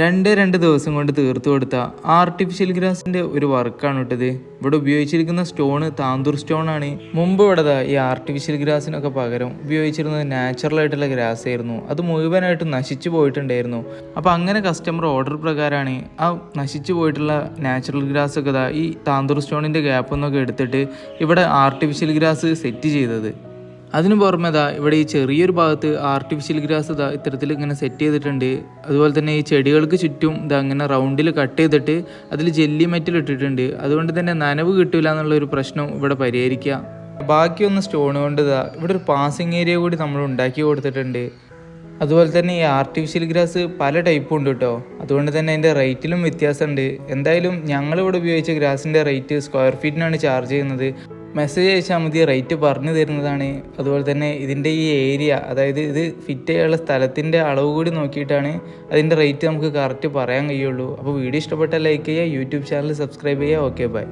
രണ്ടേ രണ്ട് ദിവസം കൊണ്ട് തീർത്തു കൊടുത്ത ആർട്ടിഫിഷ്യൽ ഗ്രാസിന്റെ ഒരു വർക്കാണ് ഇട്ടത്. ഇവിടെ ഉപയോഗിച്ചിരിക്കുന്ന സ്റ്റോണ് താന്തൂർ സ്റ്റോൺ ആണ്. മുമ്പ് ഇവിടെ ഈ ആർട്ടിഫിഷ്യൽ ഗ്രാസിനൊക്കെ പകരം ഉപയോഗിച്ചിരുന്നത് നാച്ചുറൽ ആയിട്ടുള്ള ഗ്രാസ് ആയിരുന്നു. അത് മുഴുവനായിട്ട് നശിച്ചു പോയിട്ടുണ്ടായിരുന്നു. അപ്പോൾ അങ്ങനെ കസ്റ്റമർ ഓർഡർ പ്രകാരമാണ് ആ നശിച്ചു പോയിട്ടുള്ള നാച്ചുറൽ ഗ്രാസ് ഒക്കെ ഈ താന്തൂർ സ്റ്റോണിന്റെ ഗ്യാപ്പ് ഒന്നൊക്കെ എടുത്തിട്ട് ഇവിടെ ആർട്ടിഫിഷ്യൽ ഗ്രാസ് സെറ്റ് ചെയ്തത്. അതിന് പുറമെ ദാ ഇവിടെ ഈ ചെറിയൊരു ഭാഗത്ത് ആർട്ടിഫിഷ്യൽ ഗ്രാസ് ഇതാ ഇത്തരത്തിൽ ഇങ്ങനെ സെറ്റ് ചെയ്തിട്ടുണ്ട്. അതുപോലെ തന്നെ ഈ ചെടികൾക്ക് ചുറ്റും ഇതാ അങ്ങനെ റൗണ്ടിൽ കട്ട് ചെയ്തിട്ട് അതിൽ ജെല്ലി മെറ്റൽ ഇട്ടിട്ടുണ്ട്. അതുകൊണ്ട് തന്നെ നനവ് കിട്ടില്ല എന്നുള്ളൊരു പ്രശ്നം ഇവിടെ പരിഹരിക്കുക ബാക്കിയൊന്ന് സ്റ്റോൺ കൊണ്ട് ഇതാ ഇവിടെ ഒരു പാസിങ് ഏരിയ കൂടി നമ്മൾ ഉണ്ടാക്കി കൊടുത്തിട്ടുണ്ട്. അതുപോലെ തന്നെ ഈ ആർട്ടിഫിഷ്യൽ ഗ്രാസ് പല ടൈപ്പും ഉണ്ട് കേട്ടോ അതുകൊണ്ട് തന്നെ അതിന്റെ റേറ്റിലും വ്യത്യാസമുണ്ട്. എന്തായാലും ഞങ്ങളിവിടെ ഉപയോഗിച്ച ഗ്രാസിന്റെ റേറ്റ് സ്ക്വയർ ഫീറ്റിനാണ് ചാർജ് ചെയ്യുന്നത്. മെസ്സേജ് അയച്ചാൽ മതി റേറ്റ് പറഞ്ഞു തരുന്നതാണ്. അതുപോലെ തന്നെ ഇതിന്റെ ഈ ഏരിയ അതായത് ഇത് ഫിറ്റ് ചെയ്യാനുള്ള സ്ഥലത്തിന്റെ അളവ് കൂടി നോക്കിയിട്ടാണ് അതിന്റെ റേറ്റ് നമുക്ക് കറക്റ്റ് പറയാൻ കഴിയുള്ളൂ. അപ്പോൾ വീഡിയോ ഇഷ്ടപ്പെട്ടാൽ ലൈക്ക് ചെയ്യുക യൂട്യൂബ് ചാനൽ സബ്സ്ക്രൈബ് ചെയ്യുക. Okay bye